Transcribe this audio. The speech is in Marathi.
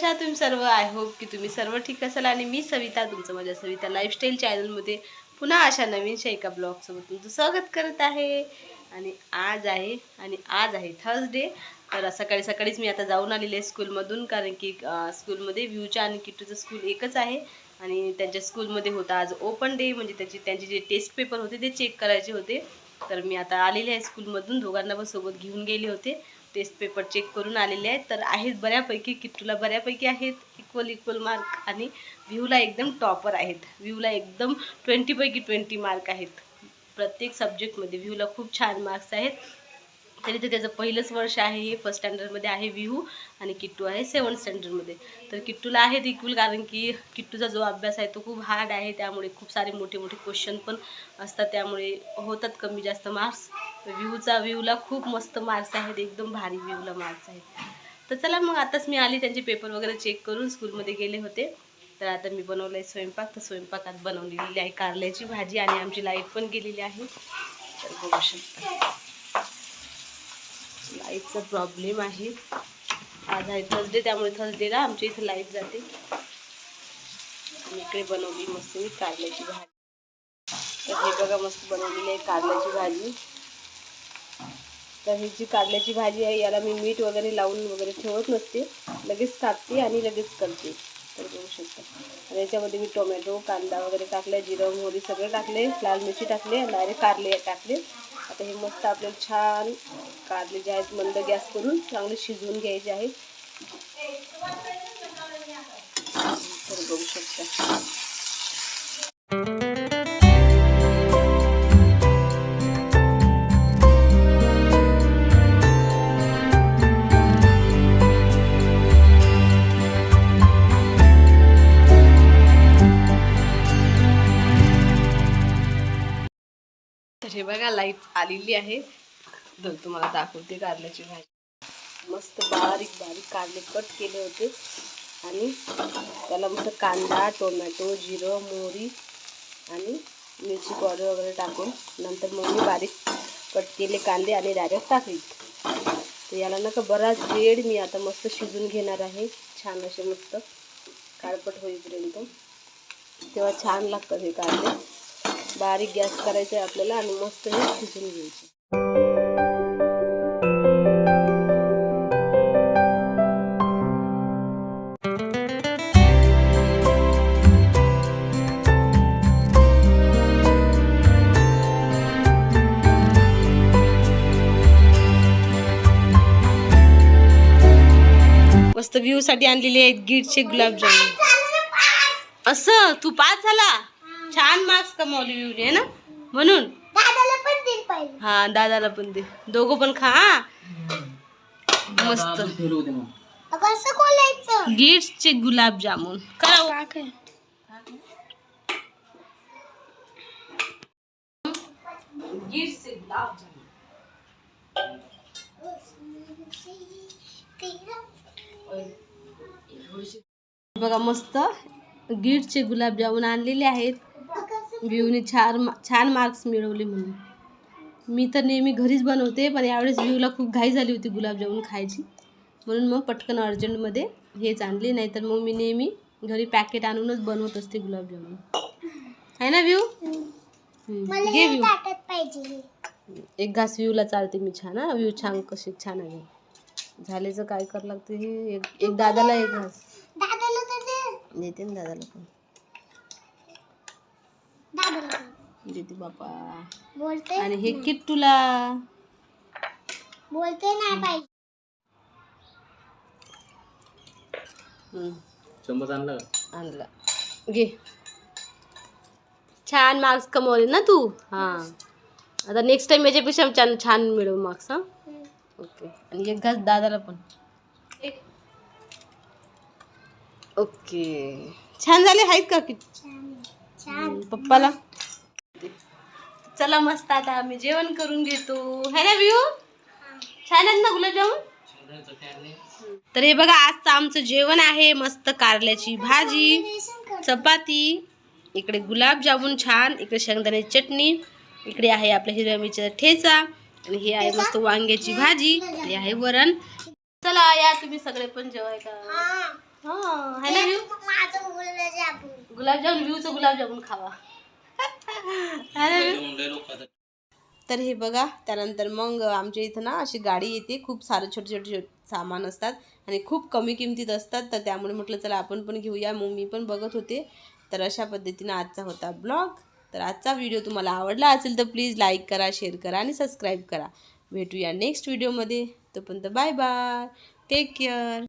कशा आहात तुम्ही सर्व आय होप की तुम्ही सर्व ठीक असाल आणि मी सविता तुमचं माझ्या सविता लाईफस्टाईल चॅनलमध्ये पुन्हा अशा नवीन एका ब्लॉगसोबत तुमचं स्वागत करत आहे. आणि आज आहे आणि आज आहे थर्सडे तर सकाळी सकाळीच मी आता जाऊन आलेले आहे स्कूलमधून कारण की स्कूलमध्ये व्ह्यूच्या आणि किटूचं स्कूल एकच आहे. आणि त्यांच्या स्कूलमध्ये होता आज ओपन डे म्हणजे त्याची त्यांचे जे टेस्ट पेपर होते ते चेक करायचे होते. तर मी आता आलेले आहे स्कूलमधून. दोघांना पण सोबत घेऊन गेले होते. टेस्ट पेपर चेक करून आलेले आहेत. तर आहेत बऱ्यापैकी किट्टूला बऱ्यापैकी आहेत. इक्वल इक्वल मार्क आणि व्ह्यूला एकदम टॉपर आहेत. व्ह्यूला एकदम ट्वेंटीपैकी ट्वेंटी मार्क आहेत. प्रत्येक सब्जेक्टमध्ये व्ह्यूला खूप छान मार्क्स आहेत. तरी तर त्याचं पहिलंच वर्ष आहे हे फर्स्ट स्टँडर्डमध्ये आहे विहू आणि किट्टू आहे सेवन स्टँडर्डमध्ये तर किट्टूला आहेत इक्वल कारण की किट्टूचा जो अभ्यास आहे तो खूप हार्ड आहे त्यामुळे खूप सारे मोठे मोठे क्वेश्चन पण असतात त्यामुळे होतात कमी जास्त मार्क्स व्ह्यूचा व्ह्यूला खूप मस्त मार्क्स आहेत एकदम भारी व्ह्यूला मार्क्स आहेत. तर चला मग आताच मी आली त्यांचे पेपर वगैरे चेक करून स्कूलमध्ये गेले होते. तर आता मी बनवलं आहे स्वयंपाक तर स्वयंपाकात बनवलेली आहे कारल्याची भाजी आणि आमची लाइट पण गेलेली आहे. तर बघू शकता. लाईटचा प्रॉब्लेम आहे. आज आहे थर्सडे त्यामुळे थर्सडेला आमच्या इथं लाइट जाते. आणि इकडे बनवली मस्त मी कारल्याची भाजी. तर हे बघा मस्त बनवलेली आहे कारल्याची भाजी. तर ही जी कारल्याची भाजी आहे याला मी मीठ वगैरे लावून वगैरे ठेवत नसते. लगेच कापते आणि लगेच करते. तर बघू शकता. आणि याच्यामध्ये मी टोमॅटो कांदा वगैरे टाकले जिरं मोहरी सगळे टाकले लाल मिरची टाकले आणि डायरेक्ट कारले टाकले. आता हे मस्त आपल्याला छान कारले जे आहेत मंद गॅस करून चांगले शिजवून घ्यायचे आहेत. तर बघू शकता. तर हे बघा लाइट आलेली आहे. तर तुम्हाला दाखवते कारल्याची भाजी. मस्त बारीक बारीक कारले कट केले होते. आणि त्याला मस्त कांदा टोमॅटो जिरं मोहरी आणि मिरची पावडर वगैरे टाकून नंतर मग मी बारीक कट केले कांदे आणि डायरेक्ट टाकली. तर याला नका बराच वेळ मी आता मस्त शिजून घेणार आहे. छान असे मस्त काळपट होईपर्यंत. तेव्हा छान लागतात हे कांदे बारीक गॅस करायचा आहे आपल्याला आणि मस्त हे शिजून घ्यायचं. मस्त व्ह्यू साठी आणलेले आहेत गिरचे गुलाबजामुन. असं तू पाच झाला? छान मार्क्स कमावले विवले आहे ना? म्हणून. दादाला पण पाहिजे हा दादाला पण दे. दोघं पण खा हा. मस्त. कसं खोलायचं गिट्सचे गुलाबजामुन करा गिट्सचे गुलाबजामुन बघा मस्त. गिट्सचे गुलाबजामुन आणलेले आहेत. व्ह्यूने छान छान मार्क्स मिळवले म्हणून. मी तर नेहमी घरीच बनवते पण यावेळेस व्ह्यूला खूप घाई झाली होती गुलाबजामुन खायची. म्हणून मग पटकन अर्जंटमध्ये हेच आणले नाही तर मग मी नेहमी घरी पॅकेट आणूनच बनवत असते गुलाबजामुन. आहे ना व्ह्यू घे व्ह्यू. एक घास व्ह्यूला चालते मी छान हा. व्ह्यू छान कशी छान आहे. झालेचं काय करावं लागतं हे? एक दादाला एक घास. देते ना दादाला पण. देते बापा. बोलते आणि हे किट्टूला. बोलते नाही पाहिजे. चम्मच आणला का? आणला. घे. छान मार्क्स कमवले ना तू? हां. आता नेक्स्ट टाइम याच्यापेक्षा छान छान मिळव मार्क्स हां? ओके आणि एक घास दादाला पण. ओके छान झाले आहेत का की छान छान. पप्पाला? चला मस्त आता आम्ही जेवण करून घेतो. है ना व्ह्यू छान आहेत ना गुलाबजामुन? तर हे बघा आजचं आमचं जेवण आहे मस्त कारल्याची भाजी चपाती इकडे गुलाबजामुन छान इकडे शेंगदाण्याची चटणी इकडे आहे आपल्या हिरव्या मिरचीचा ठेचा आणि हे आहे मस्त वांग्याची भाजी हे आहे वरण. चला या तुम्ही सगळे पण जेवायला. गुलाबजामुन. व्ह्यूचं गुलाबजामुन खावा? तर हे बघा त्यानंतर मग आमच्या इथं ना अशी गाडी येते. खूप सारं छोटे छोटे सामान असतात आणि खूप कमी किमतीत असतात. तर त्यामुळे म्हटलं चला आपण पण घेऊया. मग मी पण बघत होते. तर अशा पद्धतीनं आजचा होता ब्लॉग. तर आजचा व्हिडिओ तुम्हाला आवडला असेल तर प्लीज लाईक करा शेअर करा आणि सबस्क्राईब करा. भेटूया नेक्स्ट व्हिडिओमध्ये. तोपर्यंत बाय बाय. Take care.